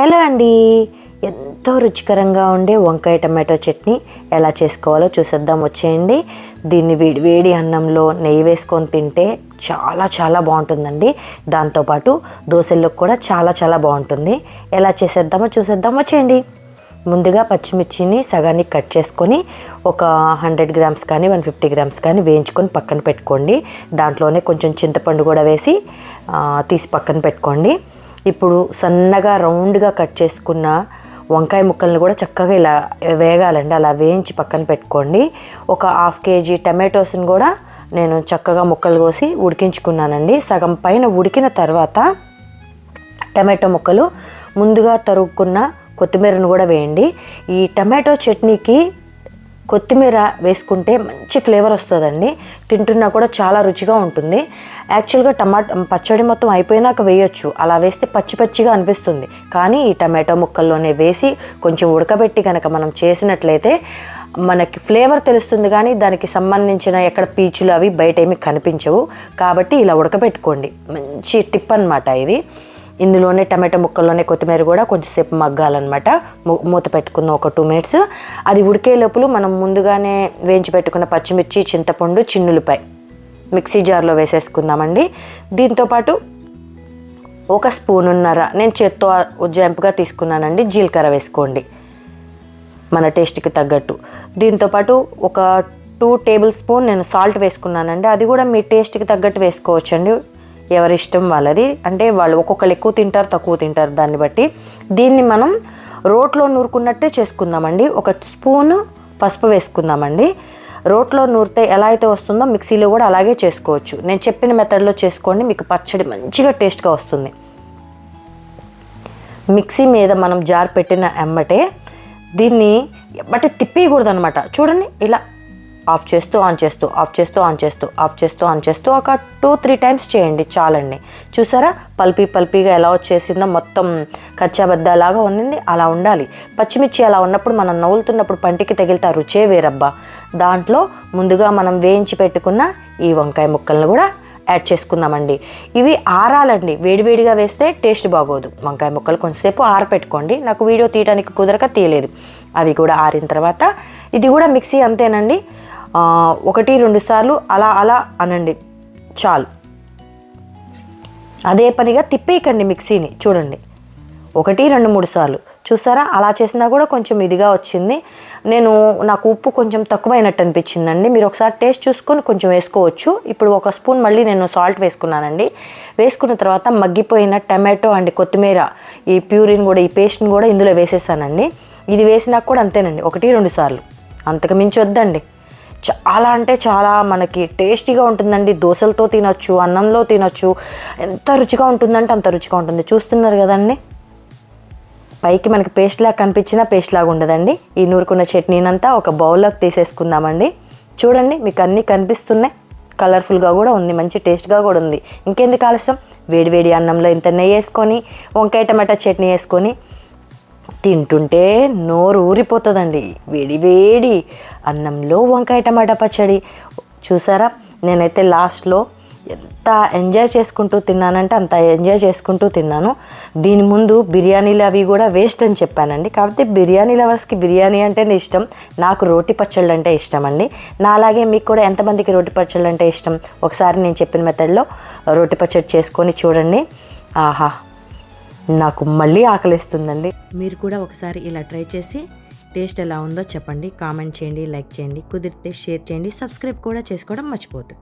Hello అండి. ఎంతో రుచికరంగా ఉండే వంకాయ టమాటో చట్నీ ఎలా చేసుకోవాలో చూసేద్దాం వచ్చేయండి. దీన్ని వేడి వేడి అన్నంలో నెయ్యి వేసుకొని తింటే చాలా చాలా బాగుంటుందండి. దాంతోపాటు దోశల్లో కూడా చాలా చాలా బాగుంటుంది. ఎలా చేసేద్దామో చూసేద్దాం వచ్చేయండి. ముందుగా పచ్చిమిర్చిని సగానికి కట్ చేసుకొని ఒక హండ్రెడ్ గ్రామ్స్ కానీ వన్ ఫిఫ్టీ గ్రామ్స్ కానీ వేయించుకొని పక్కన పెట్టుకోండి. దాంట్లోనే కొంచెం చింతపండు కూడా వేసి తీసి పక్కన పెట్టుకోండి. ఇప్పుడు సన్నగా రౌండ్గా కట్ చేసుకున్న వంకాయ ముక్కల్ని కూడా చక్కగా ఇలా వేగాలండి. అలా వేయించి పక్కన పెట్టుకోండి. ఒక హాఫ్ కేజీ టమాటోస్ని కూడా నేను చక్కగా ముక్కలు కోసి ఉడికించుకున్నానండి. సగం పైన ఉడికిన తర్వాత టమాటో ముక్కలు ముందుగా తరుగుకున్న కొత్తిమీరను కూడా వేయండి. ఈ టమాటో చట్నీకి కొత్తిమీర వేసుకుంటే మంచి ఫ్లేవర్ వస్తుందండి. తింటున్నా కూడా చాలా రుచిగా ఉంటుంది. యాక్చువల్గా టమాటా పచ్చడి మొత్తం అయిపోయినాక వేయొచ్చు. అలా వేస్తే పచ్చి పచ్చిగా అనిపిస్తుంది. కానీ ఈ టమాటో ముక్కల్లోనే వేసి కొంచెం ఉడకబెట్టి కనుక మనం చేసినట్లయితే మనకి ఫ్లేవర్ తెలుస్తుంది కానీ దానికి సంబంధించిన ఎక్కడ పీచులు అవి బయట ఏమి కనిపించవు. కాబట్టి ఇలా ఉడకబెట్టుకోండి. మంచి టిప్ అన్నమాట ఇది. ఇందులోనే టమాటో ముక్కల్లోనే కొత్తిమీర కూడా కొంచెంసేపు మగ్గాలన్నమాట. మూ- మూత పెట్టుకుందాం ఒక టూ మినిట్స్. అది ఉడికే లోపల మనం ముందుగానే వేయించి పెట్టుకున్న పచ్చిమిర్చి చింతపండు చిన్నులపై మిక్సీ జార్లో వేసేసుకుందామండి. దీంతోపాటు ఒక స్పూనున్నర నేను చేత్తో ఉజ్జాయింపుగా తీసుకున్నానండి జీలకర్ర వేసుకోండి. మన టేస్ట్కి తగ్గట్టు. దీంతోపాటు ఒక టూ టేబుల్ స్పూన్ నేను సాల్ట్ వేసుకున్నానండి. అది కూడా మీ టేస్ట్కి తగ్గట్టు వేసుకోవచ్చండి. ఎవరి ఇష్టం వాళ్ళది. అంటే వాళ్ళు ఒక్కొక్కరు ఎక్కువ తింటారు తక్కువ తింటారు దాన్ని బట్టి. దీన్ని మనం రోట్లో నూరుకున్నట్టే చేసుకుందామండి. ఒక స్పూను పసుపు వేసుకుందామండి. రోట్లో నూరితే ఎలా అయితే వస్తుందో మిక్సీలో కూడా అలాగే చేసుకోవచ్చు. నేను చెప్పిన మెథడ్లో చేసుకోండి మీకు పచ్చడి మంచిగా టేస్ట్గా వస్తుంది. మిక్సీ మీద మనం జార్ పెట్టిన ఎమ్మటే దీన్ని ఎమ్మటే తిప్పేయకూడదు అనమాట చూడండి ఇలా ఆఫ్ చేస్తూ ఆన్ చేస్తూ ఆఫ్ చేస్తూ ఆన్ చేస్తూ ఆఫ్ చేస్తూ ఆన్ చేస్తూ ఒక టూ త్రీ టైమ్స్ చేయండి చాలండి. చూసారా? పల్పీ పల్పీగా ఎలా వచ్చేసిందో మొత్తం కచ్చాబద్దలాగా ఉంది అలా ఉండాలి. పచ్చిమిర్చి అలా ఉన్నప్పుడు మనం నవ్వులుతున్నప్పుడు పంటికి తగిలితే రుచే వేరబ్బా. దాంట్లో ముందుగా మనం వేయించి పెట్టుకున్న ఈ వంకాయ ముక్కలను కూడా యాడ్ చేసుకుందామండి. ఇవి ఆరాలండి. వేడివేడిగా వేస్తే టేస్ట్ బాగోదు. వంకాయ ముక్కలు కొంతసేపు ఆరపెట్టుకోండి. నాకు వీడియో తీయడానికి కుదరక తీయలేదు. అవి కూడా ఆరిన తర్వాత ఇది కూడా మిక్సీ అంతేనండి. ఒకటి రెండు సార్లు అలా అలా అనండి. చాలు. అదే పనిగా తిప్పేయకండి మిక్సీని. చూడండి. ఒకటి రెండు మూడు సార్లు. చూసారా? అలా చేసినా కూడా కొంచెం ఇదిగా వచ్చింది. నేను నాకు ఉప్పు కొంచెం తక్కువైనట్టు అనిపించిందండి. మీరు ఒకసారి టేస్ట్ చూసుకొని కొంచెం వేసుకోవచ్చు. ఇప్పుడు ఒక స్పూన్ మళ్ళీ నేను సాల్ట్ వేసుకున్నానండి. వేసుకున్న తర్వాత మగ్గిపోయిన టమాటో అండ్ కొత్తిమీర ఈ ప్యూరిన్ కూడా ఈ పేస్ట్ని కూడా ఇందులో వేసేసానండి. ఇది వేసినా కూడా అంతేనండి. ఒకటి రెండు సార్లు. అంతకు మించి వద్దండి. చాలా అంటే చాలా మనకి టేస్టీగా ఉంటుందండి. దోశలతో తినొచ్చు అన్నంలో తినొచ్చు. ఎంత రుచిగా ఉంటుందంటే అంత రుచిగా ఉంటుంది. చూస్తున్నారు కదండి? పైకి మనకి పేస్ట్ లాగా కనిపించినా పేస్ట్ లాగా ఉండదండి. ఈ నూరుకున్న చట్నీనంతా ఒక బౌల్లోకి తీసేసుకుందామండి. చూడండి మీకు అన్నీ కనిపిస్తున్నాయి. కలర్ఫుల్గా కూడా ఉంది మంచి టేస్ట్గా కూడా ఉంది. ఇంకెందుకు ఆలస్యం? వేడివేడి అన్నంలో ఇంత నెయ్యి వేసుకొని వంకాయ టమాటా చట్నీ వేసుకొని తింటుంటే నోరు ఊరిపోతుందండి. వేడి వేడి. అన్నంలో వంకాయ టమాటా పచ్చడి. చూసారా? నేనైతే లాస్ట్లో ఎంత ఎంజాయ్ చేసుకుంటూ తిన్నానంటే అంత ఎంజాయ్ చేసుకుంటూ తిన్నాను. దీని ముందు బిర్యానీలు అవి కూడా వేస్ట్ అని చెప్పానండి. కాకపోతే బిర్యానీ లవర్స్కి బిర్యానీ అంటేనే ఇష్టం. నాకు రోటి పచ్చళ్ళు అంటే ఇష్టం అండి. నా అలాగే మీకు కూడా ఎంతమందికి రోటి పచ్చళ్ళు అంటే ఇష్టం? ఒకసారి నేను చెప్పిన మెథడ్లో రోటి పచ్చడి చేసుకొని చూడండి. ఆహా! నాకు మళ్ళీ ఆకలిస్తుందండి. మీరు కూడా ఒకసారి ఇలా ట్రై చేసి టేస్ట్ ఎలా ఉందో చెప్పండి. కామెంట్ చేయండి లైక్ చేయండి కుదిరితే షేర్ చేయండి సబ్స్క్రైబ్ కూడా చేసుకోవడం మర్చిపోతుంది